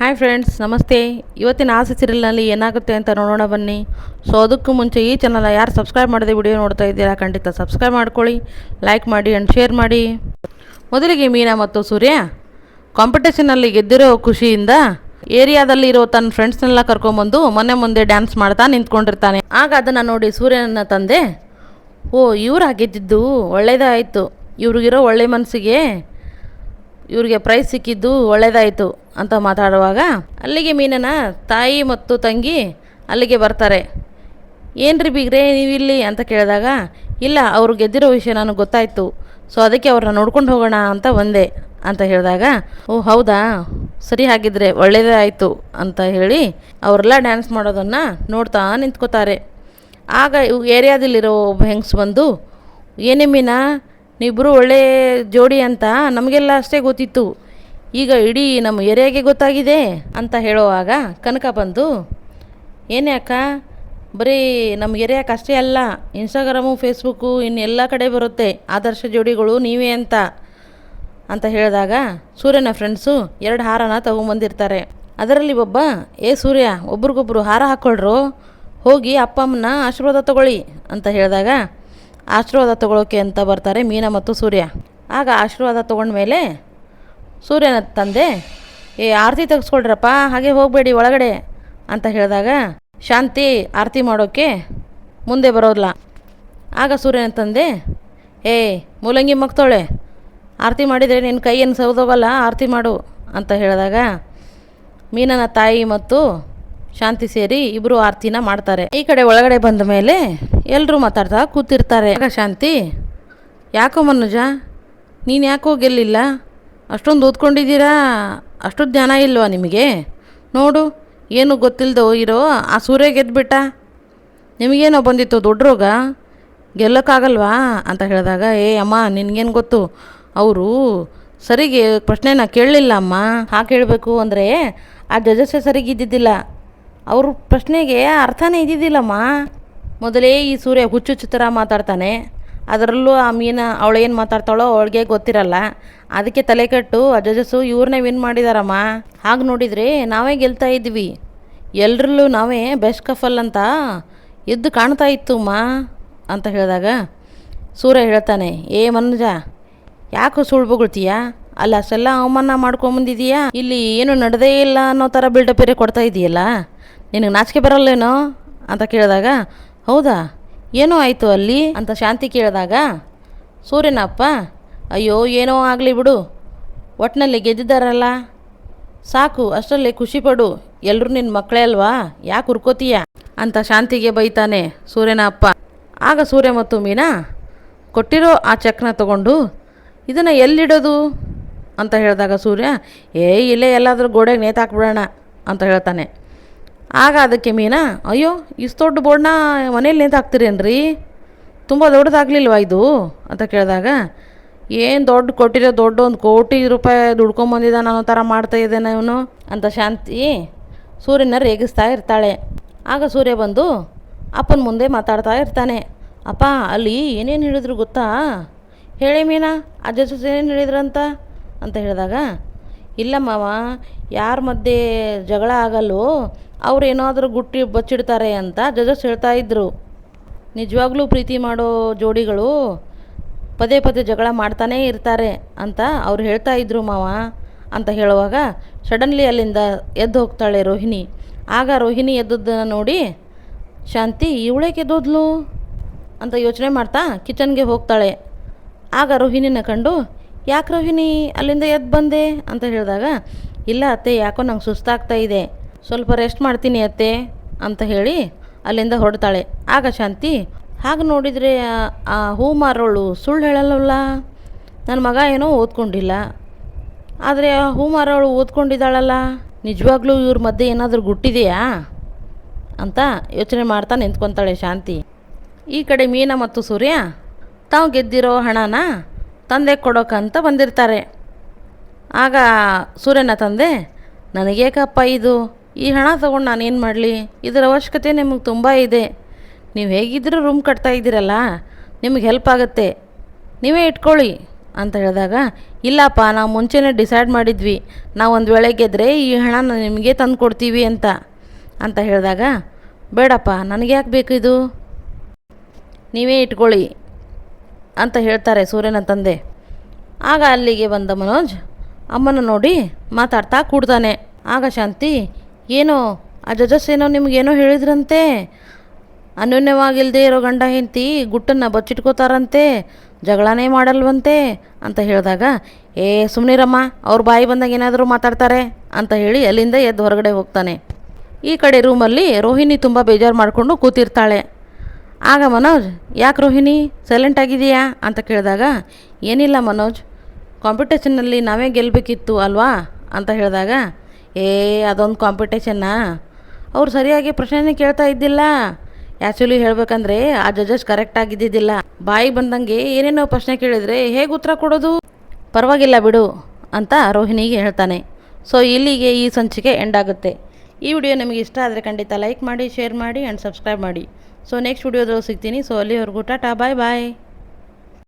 Hi friends ನಮಸ್ತೆ. ಇವತ್ತಿನ ಆಸೆ ಸೀರಿಯಲ್ನಲ್ಲಿ ಏನಾಗುತ್ತೆ ಅಂತ ನೋಡೋಣ ಬನ್ನಿ. ಸೊ ಅದಕ್ಕೂ ಮುಂಚೆ ಈ ಚಾನಲ್ ಯಾರು ಸಬ್ಸ್ಕ್ರೈಬ್ ಮಾಡದೆ ವಿಡಿಯೋ ನೋಡ್ತಾ ಇದ್ದೀರಾ, ಖಂಡಿತ ಸಬ್ಸ್ಕ್ರೈಬ್ ಮಾಡ್ಕೊಳ್ಳಿ ಲೈಕ್ ಮಾಡಿ ಆ್ಯಂಡ್ ಶೇರ್ ಮಾಡಿ. ಮೊದಲಿಗೆ ಮೀನಾ ಮತ್ತು ಸೂರ್ಯ ಕಾಂಪಿಟೇಷನಲ್ಲಿ ಗೆದ್ದಿರೋ ಖುಷಿಯಿಂದ ಏರಿಯಾದಲ್ಲಿರೋ ತನ್ನ ಫ್ರೆಂಡ್ಸ್ನೆಲ್ಲ ಕರ್ಕೊಂಬಂದು ಮೊನ್ನೆ ಮುಂದೆ ಡ್ಯಾನ್ಸ್ ಮಾಡ್ತಾ ನಿಂತ್ಕೊಂಡಿರ್ತಾನೆ. ಆಗ ಅದನ್ನು ನೋಡಿ ಸೂರ್ಯನ ತಂದೆ, ಓ, ಇವ್ರು ಗೆದ್ದಿದ್ದು ಒಳ್ಳೆಯದಾಯಿತು ಇವ್ರಿಗಿರೋ ಒಳ್ಳೆ ಮನಸ್ಸಿಗೆ ಇವ್ರಿಗೆ ಪ್ರೈಸ್ ಸಿಕ್ಕಿದ್ದು ಒಳ್ಳೇದಾಯಿತು ಅಂತ ಮಾತಾಡುವಾಗ ಅಲ್ಲಿಗೆ ಮೀನನ ತಾಯಿ ಮತ್ತು ತಂಗಿ ಅಲ್ಲಿಗೆ ಬರ್ತಾರೆ. ಏನ್ರಿ ಬೀಗ್ರೆ ನೀವಿಲ್ಲಿ ಅಂತ ಕೇಳಿದಾಗ, ಇಲ್ಲ, ಅವ್ರು ಗೆದ್ದಿರೋ ವಿಷಯ ನನಗೆ ಗೊತ್ತಾಯಿತು, ಸೊ ಅದಕ್ಕೆ ಅವ್ರನ್ನ ನೋಡ್ಕೊಂಡು ಹೋಗೋಣ ಅಂತ ಒಂದೇ ಅಂತ ಹೇಳಿದಾಗ, ಓ, ಹೌದಾ? ಸರಿ ಹಾಗಿದ್ರೆ ಒಳ್ಳೆಯದೇ ಆಯಿತು ಅಂತ ಹೇಳಿ ಅವರೆಲ್ಲ ಡ್ಯಾನ್ಸ್ ಮಾಡೋದನ್ನು ನೋಡ್ತಾ ನಿಂತ್ಕೋತಾರೆ. ಆಗ ಏರಿಯಾದಲ್ಲಿರೋ ಒಬ್ಬ ಹೆಂಗ್ಸ್ ಬಂದು, ಏನೇ ಮೀನಾ ನೀವಿಬ್ಬರು ಒಳ್ಳೆ ಜೋಡಿ ಅಂತ ನಮಗೆಲ್ಲ ಅಷ್ಟೇ ಗೊತ್ತಿತ್ತು. ಈಗ ಇಡೀ ನಮ್ಮ ಏರಿಯಾಗೆ ಗೊತ್ತಾಗಿದೆ ಅಂತ ಹೇಳುವಾಗ ಕನಕ ಬಂದು, ಏನೇ ಅಕ್ಕ, ಬರೀ ನಮ್ಮ ಏರಿಯಾಕ್ಕೆ ಅಷ್ಟೇ ಅಲ್ಲ ಇನ್ಸ್ಟಾಗ್ರಾಮು ಫೇಸ್ಬುಕ್ಕು ಇನ್ನು ಎಲ್ಲ ಕಡೆ ಬರುತ್ತೆ, ಆದರ್ಶ ಜೋಡಿಗಳು ನೀವೇ ಅಂತ ಅಂತ ಹೇಳಿದಾಗ ಸೂರ್ಯನ ಫ್ರೆಂಡ್ಸು ಎರಡು ಹಾರನ ತಗೊಂಬಂದಿರ್ತಾರೆ. ಅದರಲ್ಲಿ ಒಬ್ಬ, ಏ ಸೂರ್ಯ, ಒಬ್ರಿಗೊಬ್ರು ಹಾರ ಹಾಕ್ಕೊಳ್ರು ಹೋಗಿ ಅಪ್ಪ ಅಮ್ಮನ ಆಶೀರ್ವಾದ ತಗೊಳ್ಳಿ, ಅಂತ ಹೇಳಿದಾಗ ಆಶೀರ್ವಾದ ತಗೊಳ್ಳೋಕೆ ಅಂತ ಬರ್ತಾರೆ ಮೀನ ಮತ್ತು ಸೂರ್ಯ. ಆಗ ಆಶೀರ್ವಾದ ತೊಗೊಂಡ್ಮೇಲೆ ಸೂರ್ಯನ ತಂದೆ, ಏ, ಆರತಿ ತೆಗೆಸ್ಕೊಳ್ರಪ್ಪ, ಹಾಗೆ ಹೋಗಬೇಡಿ ಒಳಗಡೆ, ಅಂತ ಹೇಳಿದಾಗ ಶಾಂತಿ ಆರತಿ ಮಾಡೋಕ್ಕೆ ಮುಂದೆ ಬರೋದಿಲ್ಲ. ಆಗ ಸೂರ್ಯನ ತಂದೆ, ಏ, ಮೂಲಂಗಿ ಮಗ್ತೋಳೆ, ಆರತಿ ಮಾಡಿದರೆ ನಿನ್ನ ಕೈಯನ್ನು ಸೌದೋಗಲ್ಲ ಆರತಿ ಮಾಡು, ಅಂತ ಹೇಳಿದಾಗ ಮೀನನ ತಾಯಿ ಮತ್ತು ಶಾಂತಿ ಸೇರಿ ಇಬ್ರು ಆರತಿನ ಮಾಡ್ತಾರೆ. ಈ ಕಡೆ ಒಳಗಡೆ ಬಂದ ಮೇಲೆ ಎಲ್ಲರೂ ಮಾತಾಡ್ತಾ ಕೂತಿರ್ತಾರೆ. ಆಗ ಶಾಂತಿ, ಯಾಕೋ ಮನುಜ, ನೀನು ಯಾಕೋ ಗೆಲ್ಲಿಲ್ಲ? ಅಷ್ಟೊಂದು ಓದ್ಕೊಂಡಿದ್ದೀರಾ? ಅಷ್ಟು ಜ್ಞಾನ ಇಲ್ವಾ ನಿಮಗೆ? ನೋಡು, ಏನು ಗೊತ್ತಿಲ್ಲದೋ ಇರೋ ಆ ಸೂರ್ಯ ಗೆದ್ದುಬಿಟ್ಟ ನಿಮಗೇನೋ ಬಂದಿತ್ತು ದೊಡ್ಡ ರೋಗ? ಗೆಲ್ಲೋಕ್ಕಾಗಲ್ವಾ? ಅಂತ ಹೇಳಿದಾಗ, ಏ ಅಮ್ಮ, ನಿನಗೇನು ಗೊತ್ತು? ಅವರು ಸರಿಗೆ ಪ್ರಶ್ನೆನ ಕೇಳಲಿಲ್ಲ ಅಮ್ಮ. ಹಾಗೆ ಹೇಳಬೇಕು ಅಂದರೆ ಆ ಜಜಸ್ಸೇ ಸರಿಗೆ ಇದ್ದಿದ್ದಿಲ್ಲ. ಅವ್ರ ಪ್ರಶ್ನೆಗೆ ಅರ್ಥನೇ ಇದ್ದಿದ್ದಿಲ್ಲಮ್ಮ. ಮೊದಲೇ ಈ ಸೂರ್ಯ ಹುಚ್ಚು ಥರ ಮಾತಾಡ್ತಾನೆ. ಅದರಲ್ಲೂ ಆ ಮೀನ ಅವಳೇನು ಮಾತಾಡ್ತಾಳೋ ಅವಳಿಗೆ ಗೊತ್ತಿರಲ್ಲ. ಅದಕ್ಕೆ ತಲೆ ಕಟ್ಟು ಆ ಇವ್ರನ್ನೇ ವಿನ್ ಮಾಡಿದಾರಮ್ಮ. ಹಾಗೆ ನೋಡಿದರೆ ನಾವೇ ಗೆಲ್ತಾ ಇದ್ವಿ. ಎಲ್ಲರಲ್ಲೂ ನಾವೇ ಬೆಸ್ಟ್ ಕಫಲ್ ಅಂತ ಎದ್ದು ಕಾಣ್ತಾ ಇತ್ತು ಅಮ್ಮ ಅಂತ ಹೇಳಿದಾಗ ಸೂರ್ಯ ಹೇಳ್ತಾನೆ, ಏ ಮನುಜ, ಯಾಕೋ ಸುಳ್ಳು ಬೊಗಳ್ತೀಯ? ಅಲ್ಲ, ಅಷ್ಟೆಲ್ಲ ಅವಮಾನ ಮಾಡ್ಕೊಂಬಂದಿದೀಯಾ ಇಲ್ಲಿ ಏನು ನಡೆದೇ ಇಲ್ಲ ಅನ್ನೋ ಥರ ಬಿಲ್ಡಪ್ ಬೇರೆ ಕೊಡ್ತಾ ಇದೆಯಲ್ಲ? ನಿನಗೆ ನಾಚಿಕೆ ಬರಲ್ಲೇನೋ ಅಂತ ಕೇಳಿದಾಗ, ಹೌದಾ? ಏನೋ ಆಯಿತು ಅಲ್ಲಿ? ಅಂತ ಶಾಂತಿ ಕೇಳಿದಾಗ, ಸೂರ್ಯನಪ್ಪ, ಅಯ್ಯೋ, ಏನೋ ಆಗಲಿ ಬಿಡು. ಒಟ್ಟಿನಲ್ಲಿ ಗೆದ್ದಿದ್ದಾರಲ್ಲ? ಸಾಕು, ಅಷ್ಟರಲ್ಲಿ ಖುಷಿಪಡು ಎಲ್ಲರೂ ನಿನ್ನ ಮಕ್ಕಳೇ ಅಲ್ವಾ? ಯಾಕೆ ಹುರ್ಕೋತೀಯ? ಅಂತ ಶಾಂತಿಗೆ ಬೈತಾನೆ ಸೂರ್ಯನ ಅಪ್ಪ ಆಗ ಸೂರ್ಯ ಮತ್ತು ಮೀನಾ ಕೊಟ್ಟಿರೋ ಆ ಚೆಕ್ನ ತಗೊಂಡು, ಇದನ್ನು ಎಲ್ಲಿಡೋದು? ಅಂತ ಹೇಳಿದಾಗ ಸೂರ್ಯ, ಏ, ಇಲ್ಲೇ ಎಲ್ಲಾದರೂ ಗೋಡೆಗೆ ನೇತಾಕ್ಬಿಡೋಣ ಅಂತ ಹೇಳ್ತಾನೆ. ಆಗ ಅದಕ್ಕೆ ಮೀನಾ, ಅಯ್ಯೋ, ಇಷ್ಟು ದೊಡ್ಡ ಬೋರ್ಡ್ನ ಮನೇಲಿ ನೇತಾಕ್ತೀರೇನ್ರಿ? ತುಂಬ ದೊಡ್ಡದಾಗಲಿಲ್ವಾ ಇದು? ಅಂತ ಕೇಳಿದಾಗ, ಏನು ದೊಡ್ಡ ಕೊಟ್ಟಿರೋ ದೊಡ್ಡ ಒಂದು ಕೋಟಿ ರೂಪಾಯಿ ದುಡ್ಕೊಂಬಂದಿದ್ದಾನೆ ಅನ್ನೋ ಥರ ಮಾಡ್ತಾ ಇದ್ದೇನೆ ಇವನು, ಅಂತ ಶಾಂತಿ ಸೂರ್ಯನ ರೇಗಿಸ್ತಾ ಇರ್ತಾಳೆ. ಆಗ ಸೂರ್ಯ ಬಂದು ಅಪ್ಪನ ಮುಂದೆ ಮಾತಾಡ್ತಾ ಇರ್ತಾನೆ. ಅಪ್ಪ, ಅಲ್ಲಿ ಏನೇನು ಹೇಳಿದ್ರು ಗೊತ್ತಾ? ಹೇಳಿ ಮೀನಾ, ಅಜ್ಜ ಏನು ಏನೇನು ಹೇಳಿದ್ರಂತ? ಅಂತ ಹೇಳಿದಾಗ, ಇಲ್ಲ ಮಾವ, ಯಾರ ಮಧ್ಯೆ ಜಗಳ ಆಗಲ್ಲೋ, ಅವ್ರು ಏನಾದರೂ ಗುಟ್ಟಿ ಬಚ್ಚಿಡ್ತಾರೆ ಅಂತ ಜಜಸ್ ಹೇಳ್ತಾ ಇದ್ದರು ನಿಜವಾಗ್ಲೂ ಪ್ರೀತಿ ಮಾಡೋ ಜೋಡಿಗಳು ಪದೇ ಪದೇ ಜಗಳ ಮಾಡ್ತಾನೇ ಇರ್ತಾರೆ ಅಂತ ಅವ್ರು ಹೇಳ್ತಾ ಇದ್ರು ಮಾವ, ಅಂತ ಹೇಳುವಾಗ ಸಡನ್ಲಿ ಅಲ್ಲಿಂದ ಎದ್ದು ಹೋಗ್ತಾಳೆ ರೋಹಿಣಿ. ಆಗ ರೋಹಿಣಿ ಎದ್ದದ್ದನ್ನು ನೋಡಿ, ಶಾಂತಿ ಇವಳೇಕೆ ಎದ್ದೋದ್ಲು ಅಂತ ಯೋಚನೆ ಮಾಡ್ತಾ ಕಿಚನ್ಗೆ ಹೋಗ್ತಾಳೆ. ಆಗ ರೋಹಿಣಿನ ಕಂಡು ಯಾಕೆ ರೋಹಿಣಿ ಅಲ್ಲಿಂದ ಎದ್ದು ಬಂದೆ ಅಂತ ಹೇಳಿದಾಗ, ಇಲ್ಲ ಅತ್ತೆ, ಯಾಕೋ ನಂಗೆ ಸುಸ್ತಾಗ್ತಾ ಇದೆ. ಸ್ವಲ್ಪ ರೆಸ್ಟ್ ಮಾಡ್ತೀನಿ ಅತ್ತೆ ಅಂತ ಹೇಳಿ ಅಲ್ಲಿಂದ ಹೊಡ್ತಾಳೆ ಆಗ ಶಾಂತಿ, ಹಾಗೆ ನೋಡಿದರೆ ಆ- ಹೂ ಮಾರೋಳು ಸುಳ್ಳು ಹೇಳಲ್ಲವಲ್ಲ ನನ್ನ ಮಗ ಏನೋ ಓದ್ಕೊಂಡಿಲ್ಲ. ಆದರೆ ಆ ಹೂ ಮಾರೋಳು ಓದ್ಕೊಂಡಿದ್ದಾಳಲ್ಲ? ನಿಜವಾಗ್ಲೂ ಇವ್ರ ಮಧ್ಯೆ ಏನಾದರೂ ಗುಟ್ಟಿದೆಯಾ? ಅಂತ ಯೋಚನೆ ಮಾಡ್ತಾ ನಿಂತ್ಕೊತಾಳೆ ಶಾಂತಿ. ಈ ಕಡೆ ಮೀನಾ ಮತ್ತು ಸೂರ್ಯ, ತಾವು ಗೆದ್ದಿರೋ ಹಣನ? ತಂದೆ ಕೊಡೋಕ್ಕಂತ ಬಂದಿರ್ತಾರೆ. ಆಗ ಸೂರ್ಯನ ತಂದೆ, ನನಗೇಕಪ್ಪ ಇದು? ಈ ಹಣ ತೊಗೊಂಡು ನಾನೇನು ಮಾಡಲಿ? ಇದರ ಅವಶ್ಯಕತೆ ನಿಮಗೆ ತುಂಬ ಇದೆ. ನೀವು ಹೇಗಿದ್ದರೂ ರೂಮ್ ಕಟ್ತಾ ಇದ್ದೀರಲ್ಲ, ನಿಮಗೆ ಹೆಲ್ಪ್ ಆಗುತ್ತೆ. ನೀವೇ ಇಟ್ಕೊಳ್ಳಿ. ಅಂತ ಹೇಳಿದಾಗ, ಇಲ್ಲಪ್ಪ, ನಾವು ಮುಂಚೆನೇ ಡಿಸೈಡ್ ಮಾಡಿದ್ವಿ. ನಾವು ಒಂದು ವೇಳೆ ಗೆದ್ದರೆ ಈ ಹಣನ ನಿಮಗೆ ತಂದು ಕೊಡ್ತೀವಿ ಅಂತ. ಅಂತ ಹೇಳಿದಾಗ, ಬೇಡಪ್ಪ ನನಗೆ ಯಾಕೆ ಬೇಕು ಇದು? ನೀವೇ ಇಟ್ಕೊಳ್ಳಿ. ಅಂತ ಹೇಳ್ತಾರೆ ಸೂರ್ಯನ ತಂದೆ. ಆಗ ಅಲ್ಲಿಗೆ ಬಂದ ಮನೋಜ್ ಅಮ್ಮನ ನೋಡಿ ಮಾತಾಡ್ತಾ ಕೂಡ್ತಾನೆ. ಆಗ ಶಾಂತಿ, ಏನೋ, ಆ ಜಜಸ್ ಏನೋ ನಿಮಗೇನೋ ಹೇಳಿದ್ರಂತೆ. ಅನ್ಯೋನ್ಯವಾಗಿಲ್ಲದೆ ಇರೋ ಗಂಡ ಹೆಂಡತಿ ಗುಟ್ಟನ್ನು ಬಚ್ಚಿಟ್ಕೋತಾರಂತೆ, ಜಗಳನೇ ಮಾಡಲ್ವಂತೆ, ಅಂತ ಹೇಳಿದಾಗ, ಏ ಸುಮ್ಮನಿರಮ್ಮ ಅವ್ರ ಬಾಯಿ ಬಂದಾಗ ಏನಾದರೂ ಮಾತಾಡ್ತಾರೆ, ಅಂತ ಹೇಳಿ ಅಲ್ಲಿಂದ ಎದ್ದು ಹೊರಗಡೆ ಹೋಗ್ತಾನೆ. ಈ ಕಡೆ ರೂಮಲ್ಲಿ ರೋಹಿಣಿ ತುಂಬ ಬೇಜಾರು ಮಾಡಿಕೊಂಡು ಕೂತಿರ್ತಾಳೆ. ಆಗ ಮನೋಜ್, ಯಾಕೆ ರೋಹಿಣಿ ಸೈಲೆಂಟ್ ಆಗಿದೆಯಾ ಅಂತ ಕೇಳಿದಾಗ, ಏನಿಲ್ಲ ಮನೋಜ್ ಕಾಂಪಿಟೇಷನ್ನಲ್ಲಿ ನಾವೇ ಗೆಲ್ಲಬೇಕಿತ್ತು ಅಲ್ವಾ? ಅಂತ ಹೇಳಿದಾಗ, ಏ, ಅದೊಂದು ಕಾಂಪಿಟೇಷನ್ನಾ ಅವ್ರು ಸರಿಯಾಗಿ ಪ್ರಶ್ನೆನೇ ಕೇಳ್ತಾ ಇದ್ದಿಲ್ಲ. ಆ್ಯಕ್ಚುಲಿ ಹೇಳಬೇಕಂದ್ರೆ, ಆ ಜಜಸ್ ಕರೆಕ್ಟ್ ಆಗಿದ್ದಿದ್ದಿಲ್ಲ. ಬಾಯಿ ಬಂದಂಗೆ ಏನೇನೋ ಪ್ರಶ್ನೆ ಕೇಳಿದರೆ, ಹೇಗೆ ಉತ್ತರ ಕೊಡೋದು? ಪರವಾಗಿಲ್ಲ ಬಿಡು, ಅಂತ ರೋಹಿಣಿಗೆ ಹೇಳ್ತಾನೆ. ಸೊ ಇಲ್ಲಿಗೆ ಈ ಸಂಚಿಕೆ ಎಂಡ್ ಆಗುತ್ತೆ. ಈ ವಿಡಿಯೋ ನಿಮಗೆ ಇಷ್ಟ ಆದರೆ ಖಂಡಿತ ಲೈಕ್ ಮಾಡಿ ಶೇರ್ ಮಾಡಿ ಆ್ಯಂಡ್ ಸಬ್ಸ್ಕ್ರೈಬ್ ಮಾಡಿ. ಸೊ ನೆಕ್ಸ್ಟ್ ವಿಡಿಯೋದಲ್ಲಿ ಸಿಗ್ತೀನಿ. ಸೊ ಅಲ್ಲಿವರೆಗೂ ಟಾಟಾ ಬಾಯ್ ಬಾಯ್